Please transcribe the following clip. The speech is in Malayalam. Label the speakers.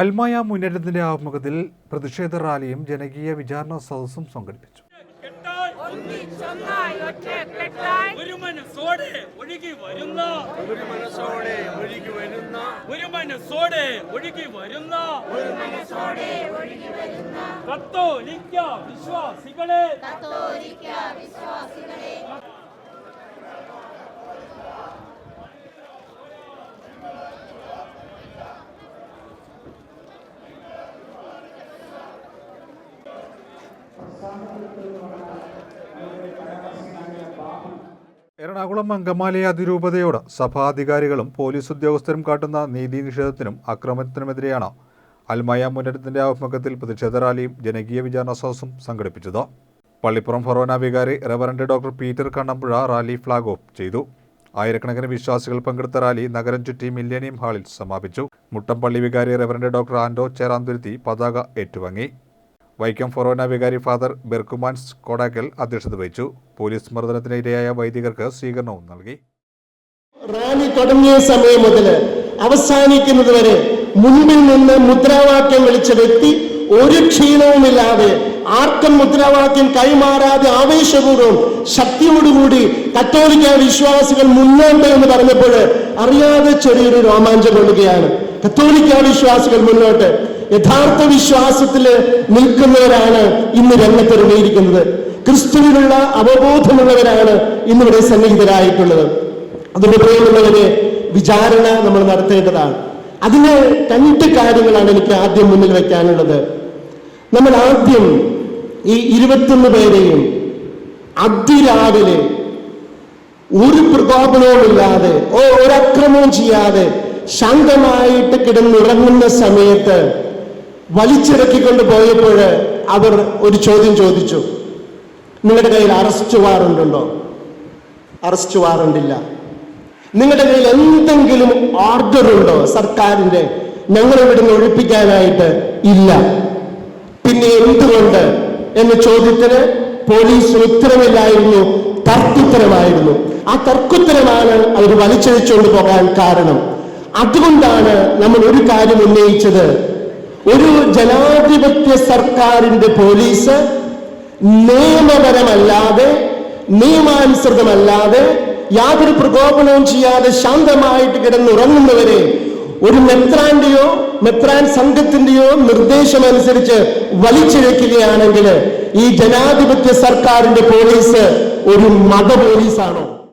Speaker 1: അൽമായ മുന്നേറ്റത്തിന്റെ ആഭിമുഖ്യത്തിൽ പ്രതിഷേധ റാലിയും ജനകീയ വിചാരണ സദസ്സും സംഘടിപ്പിച്ചു.
Speaker 2: വരുന്ന
Speaker 3: ഒരു ഒഴുകി വരുന്ന.
Speaker 2: ഒരു വരുന്ന. കത്തോലിക്ക വിശ്വാസികളെ.
Speaker 1: എറണാകുളം അങ്കമാലി അതിരൂപതയോട് സഭാധികാരികളും പോലീസ് ഉദ്യോഗസ്ഥരും കാട്ടുന്ന നീതി നിഷേധത്തിനും അക്രമത്തിനുമെതിരെയാണ് അൽമായ മുന്നേറ്റത്തിന്റെ ആഭിമുഖ്യത്തിൽ പ്രതിഷേധ റാലിയും ജനകീയ വിചാരണ സദസ്സും സംഘടിപ്പിച്ചത്. പള്ളിപ്പുറം ഫൊറോന വികാരി reverend doctor Peter Kannampuzha rally flag off ചെയ്തു. ആയിരക്കണക്കിന് വിശ്വാസികൾ പങ്കെടുത്ത റാലി നഗരം ചുറ്റി മില്ലേനിയം ഹാളിൽ സമാപിച്ചു. മുട്ടംപള്ളി വികാരി റവറന്റ് ഡോക്ടർ ആൻഡോ ചേറാന്തുരുത്തി പതാക ഏറ്റുവാങ്ങി. വൈക്കം ഫൊറോന വികാരി ഫാദർ ബെർക്കുമാൻ കോടാക്കൽ അധ്യക്ഷത വഹിച്ചു. പോലീസ് മർദ്ദനത്തിന് ഇരയായ വൈദികർക്ക് സ്വീകരണവും നൽകി.
Speaker 4: റാലി തുടങ്ങിയ സമയം മുതൽ അവസാനിക്കുന്നത് വരെ മുൻപിൽ നിന്ന് മുദ്രാവാക്യം വിളിച്ച വ്യക്തി ഒരു ക്ഷീണവുമില്ലാതെ ആർക്കും മുദ്രാവാക്യം കൈമാറാതെ ആവേശപൂർവം ശക്തിയോടുകൂടി കത്തോലിക്ക വിശ്വാസികൾ മുന്നോട്ട് എന്ന് പറഞ്ഞപ്പോൾ അറിയാതെ ചെറിയൊരു രോമാഞ്ചം കൊള്ളുകയാണ്. കത്തോലിക്ക വിശ്വാസികൾ മുന്നോട്ട് യഥാർത്ഥ വിശ്വാസത്തിൽ നിൽക്കുന്നവരാണ് ഇന്ന് രംഗത്തിറങ്ങിയിരിക്കുന്നത് ക്രിസ്തുവിനുള്ള അവബോധമുള്ളവരാണ് ഇന്നിവിടെ സന്നിഹിതരായിട്ടുള്ളത്. അതിന്റെ പ്രിയമുള്ളവരെ വിചാരണ നമ്മൾ നടത്തേണ്ടതാണ്. അതിന് രണ്ട് കാര്യങ്ങളാണ് എനിക്ക് ആദ്യം മുന്നിൽ വെക്കാനുള്ളത്. നമ്മൾ ആദ്യം ഈ ഇരുപത്തൊന്ന് പേരെയും അതിരാവിലെ ഒരു പ്രകോപനവുമില്ലാതെ ഒരക്രമവും ചെയ്യാതെ ശാന്തമായിട്ട് കിടന്നുറങ്ങുന്ന സമയത്ത് വലിച്ചിറക്കിക്കൊണ്ട് പോയപ്പോൾ അവർ ഒരു ചോദ്യം ചോദിച്ചു. നിങ്ങളുടെ കയ്യിൽ അറസ്റ്റ് വാറണ്ടുണ്ടോ അറസ്റ്റ് വാറണ്ടില്ല നിങ്ങളുടെ കയ്യിൽ എന്തെങ്കിലും ഓർഡർ ഉണ്ടോ സർക്കാരിന്റെ ഞങ്ങൾ ഇവിടുന്ന് ഒഴിപ്പിക്കാനായിട്ട് ഇല്ല. പിന്നെ എന്തുകൊണ്ട്? എന്ന ചോദ്യത്തിന് പോലീസിന് ഉത്തരമില്ലായിരുന്നു തർക്കുത്തരമായിരുന്നു. ആ തർക്കുത്തരമാണ് അവർ വലിച്ചഴിച്ചുകൊണ്ട് പോകാൻ കാരണം. അതുകൊണ്ടാണ് നമ്മൾ ഒരു കാര്യം ഉന്നയിച്ചത്. ഒരു ജനാധിപത്യ സർക്കാരിന്റെ പോലീസ് നിയമപരമല്ലാതെ നിയമാനുസൃതമല്ലാതെ യാതൊരു പ്രകോപനവും ചെയ്യാതെ ശാന്തമായിട്ട് കിടന്നുറങ്ങുന്നവരെ ഒരു മെത്രാന്റെയോ മെത്രാൻ സംഘത്തിന്റെയോ നിർദ്ദേശമനുസരിച്ച് വലിച്ചിഴക്കുകയാണെങ്കിൽ ഈ ജനാധിപത്യ സർക്കാരിന്റെ പോലീസ് ഒരു മത പോലീസാണോ?